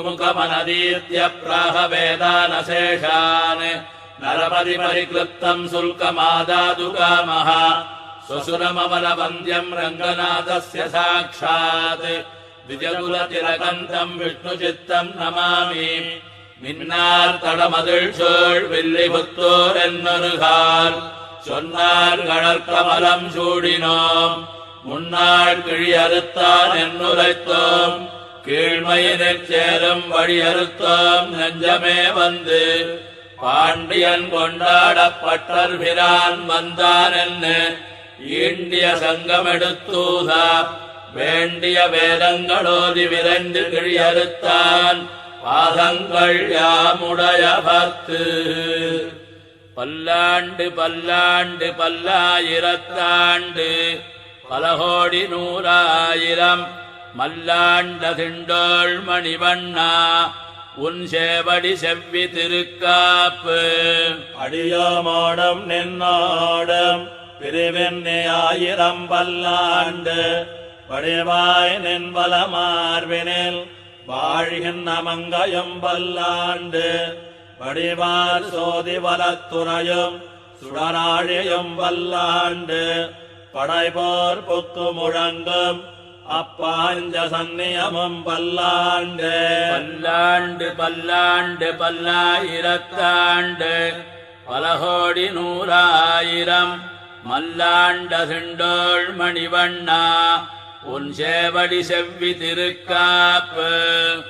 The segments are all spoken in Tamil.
गुरुमुखमनदीत्य प्राह वेदानशेषान् नरपति परिक्लृप्तम् शुल्कमादातु कामः स्वसुरममलवन्द्यम् रङ्गनाथस्य साक्षात् द्विजकुलतिलकन्तम् विष्णुचित्तम् नमामि மின்னார் தடமதில் சோழ் வில்லிபுத்தோர் என்னருகால் சொன்னார் கமலம் சூடினோம் முன்னாள் கிழி அறுத்தான் என்னுரைத்தோம் கீழ்மையினிற் சேரும் வழியறுத்தோம் நெஞ்சமே வந்து. பாண்டியன் கொண்டாடப்பட்டர் பிரான் வந்தான் என்ன ஈண்டிய சங்கமெடுத்தூதா. வேண்டிய வேதங்களோதி விரைந்து கிழியறுத்தான். பாதங்கள் யாமுடைய பத்து. பல்லாண்டு பல்லாண்டு பல்லாயிரத்தாண்டு. பலகோடி நூறாயிரம் மல்லாண்ட திண்டோள் மணிவண்ணா உன் சேவடி செவ்வி திருக்காப்பு. அடியோமோடம் நின்னாடம் பிரிவெண்ணி ஆயிரம் பல்லாண்டு. வடிவாய் நின்பல மார்பினில் வாழ்கின்ற மங்கையும் பல்லாண்டு. வடிவார் சோதி வலத்துறையும் சுடராழியும் வல்லாண்டு படைபோர் புக்கு முழங்கும் அப்பாஞ்ச சந்நியமும் பல்லாண்டு. பல்லாண்டு பல்லாண்டு பல்லாயிரத்தாண்டு. பலகோடி நூறாயிரம் மல்லாண்ட திண்டோள் மணிவண்ணா உன் சேவடி செவ்வி திருக்காப்பு.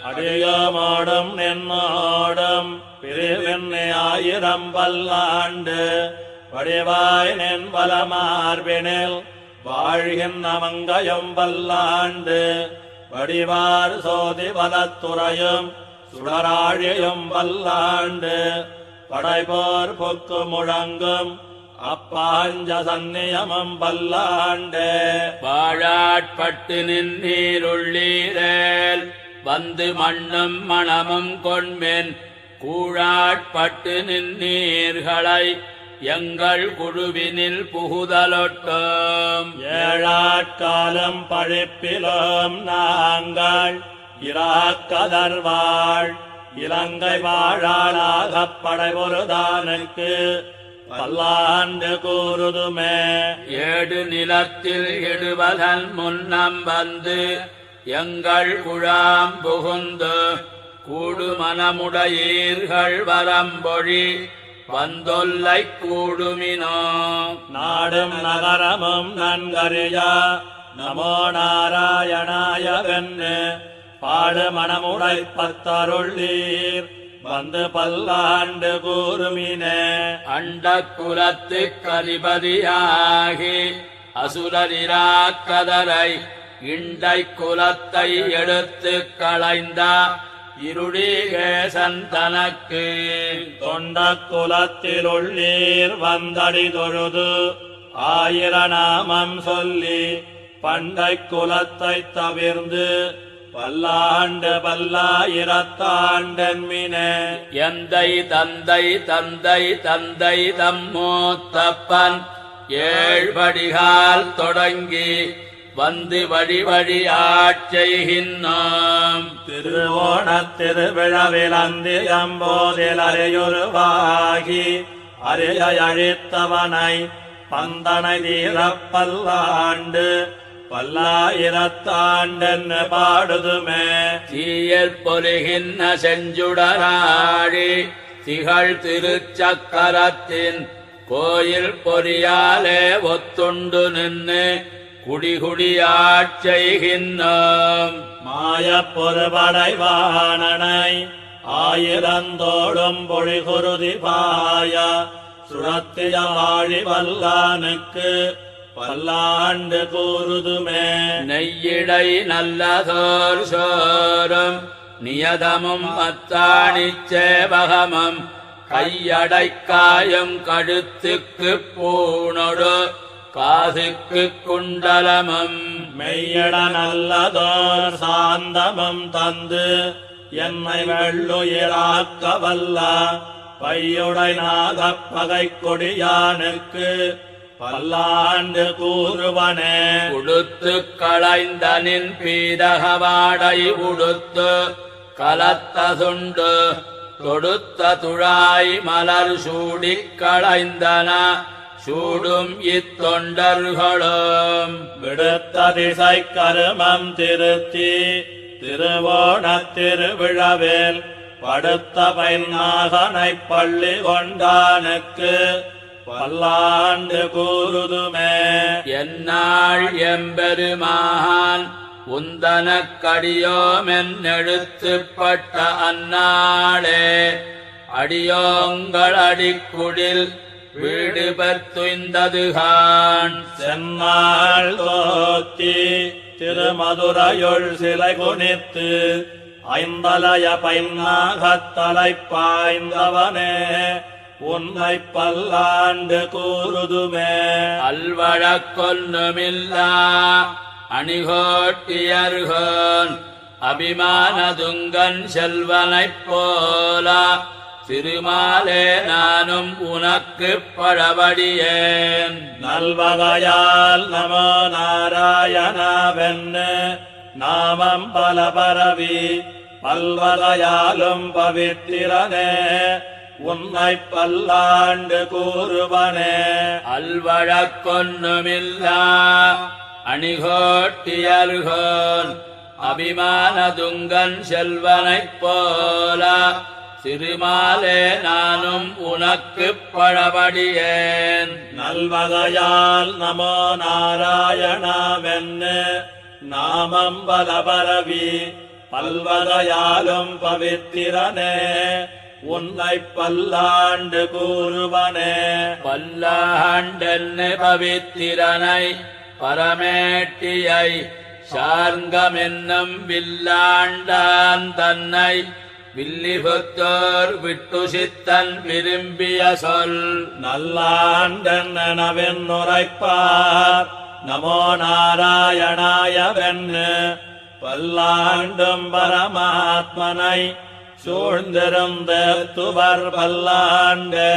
அடியோமோடும் நின்னோடும் பிரிவெண்ணி ஆயிரம் பல்லாண்டு. வடிவாய் நின்பல மார்பினில் வாழ்கின்ற மங்கையும் வல்லாண்டு வடிவார் சோதி வலத்துறையும் சுடராழியும் வல்லாண்டு படைபோர் பொக்கு முழங்கும் அப்பாஞ்ச சந்நியமம் வல்லாண்டு வாழாட்பட்டு நின்றீருள்ளீரேல் வந்து மண்ணும் மணமும் கொண்மென் கூழாட்பட்டு நின்றீர்களை எங்கள் குழுவினில் புகுதலொட்டோம். ஏழாட்காலம் பழிப்பிலும் நாங்கள் இராக்கதர்வாள். இலங்கை வாழாளாகப் படைபொருதானுக்கு பல்லாண்டு கூறுதுமே. ஏடு நிலத்தில் இடுவதன் முன்னம் வந்து எங்கள் குழாம் புகுந்து கூடு மனமுடையீர்கள் வரம்பொழி. வந்தொல்லை கூடுமினோ. நாடும் நகரமும் நன்கறியா. நமோ நாராயணாய வென்னு பாடு மனமுடை பத்தருள்ளீர் வந்து பல்லாண்டு கூறுமினே. அண்ட குலத்து கதிபதியாகி அசுரரிராக்கதரை இண்டை குலத்தை எடுத்து களைந்த. இருளீக சந்தனக்கு தொண்ட குலத்தில் உள்ளீர் வந்தடி தொழுது ஆயிரநாமம் சொல்லி பண்டை குலத்தை தவிர்ந்து பல்லாண்டு பல்லாயிரத்தாண்டன்மினே எந்தை தந்தை தந்தை தந்தை தம்மூத்தப்பன் ஏழ்படிகால் தொடங்கி வந்து வழி வழி ஆட்செய்கின்றோம் திருவோணத் திருவிழவிலந்து எம்போதில் அறையுருவாகி அறைய அழித்தவனை பந்தனை தீரப்பல்லாண்டு பல்லாயிரத்தாண்டென்னு பாடுதுமே. தீயற் பொலிகின்ற செஞ்சுடராழி திகழ் திருச்சக்கரத்தின் கோயில் பொறியாலே ஒத்துண்டு நின்று குடிகுடியாட்செய்கின்றோம் மாயப் பொறுபடைவானனை ஆயிரந்தோடும் பொழிகுருதி பாய சுரத்திய வாழி வல்லானுக்கு பல்லாண்டு கூறுதுமே. நெய்யிடை நல்லதோர் சோறும் நியதமும் அத்தாணிச் சேவகமும் கையடைக்காயும் கழுத்துக்கு பூணொடு காதுக்கு குண்டலமும் மெய்யட நல்லதோர் சாந்தமும் தந்து என்னை வெள்ளுயிராக்க வல்ல பையுடை நாகப் பகை கொடியானுக்கு பல்லாண்டு கூறுவனே. உடுத்து களைந்தனின் பீதகவாடை உடுத்து கலத்த சுண்டு தொடுத்த துழாய் மலர் சூடிக் களைந்தன. சூடும் இத்தொண்டர்களும் விடுத்ததிசை கருமம் திருத்தி திருவோணத் திருவிழவேல் படுத்த பைநாகனைப் பள்ளி கொண்டானுக்கு பல்லாண்டு கூறுதுமே என்னாள் எம்பெருமான் உந்தனக்கடியோமென் எழுத்துப்பட்ட அந்நாளே அடியோங்கள் அடிக்குடில் வீடு பெற்றுந்ததுகான் சென்னாள் தோத்தி திருமதுரையுள் சிலை குனித்து ஐந்தலய பைநாகத்தலை பாய்ந்தவனே உன்னை பல்லாண்டு கூறுதுமே. அல்வழக்கொன்னுமில்லா அணிகோட்டியர்கோன். அபிமானதுங்கன் செல்வனைப் போல திருமாலே நானும் உனக்கு பழபடியேன் நல்வகையால் நமோ நாராயணவென்னு நாமம் பல பரவி பல்வகையாலும் பவித்திரனே உன்னை பல்லாண்டு கூறுவனே. அல்வழக்கொன்னுமில்லா அணிகோட்டியர்கோன் அபிமானதுங்கன் செல்வனைப் போல. திருமாலே நானும் உனக்கு பழபடியேன். நல்வகையால் நமோ நாராயணவென்னு நாமம் பல பரவி பல்வகையாலும் பவித்திரனே உன்னை பல்லாண்டு கூறுவனே. பல்லாண்டென்னு பவித்திரனை பரமேட்டியை சார்கமென்னும் வில்லாண்டான் தன்னை வில்லிபுத்தோர் விட்டு சித்தன் விரும்பிய சொல் நல்லாண்டனவின் உரைப்பார் நமோ நாராயணாய பல்லாண்டும் பரமாத்மனை சூழ்ந்திருந்த துவர் பல்லாண்டு.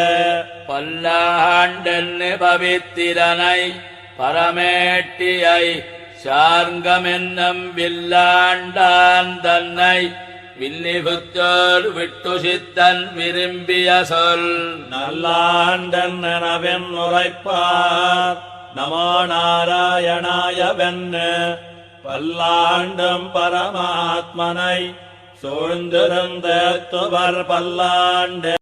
பல்லாண்டென்னு பவித்திரனை பரமேட்டியை சார்கமென்னும் வில்லாண்டான் தன்னை வில்லிபுத்தோர் விட்டு சித்தன் விரும்பிய சொல். நல்லாண்டனவின் உரைப்பார். நமோ நாராயணாய பல்லாண்டும் பரமாத்மனை சூழ்ந்திருந்த துவர் பல்லாண்டு.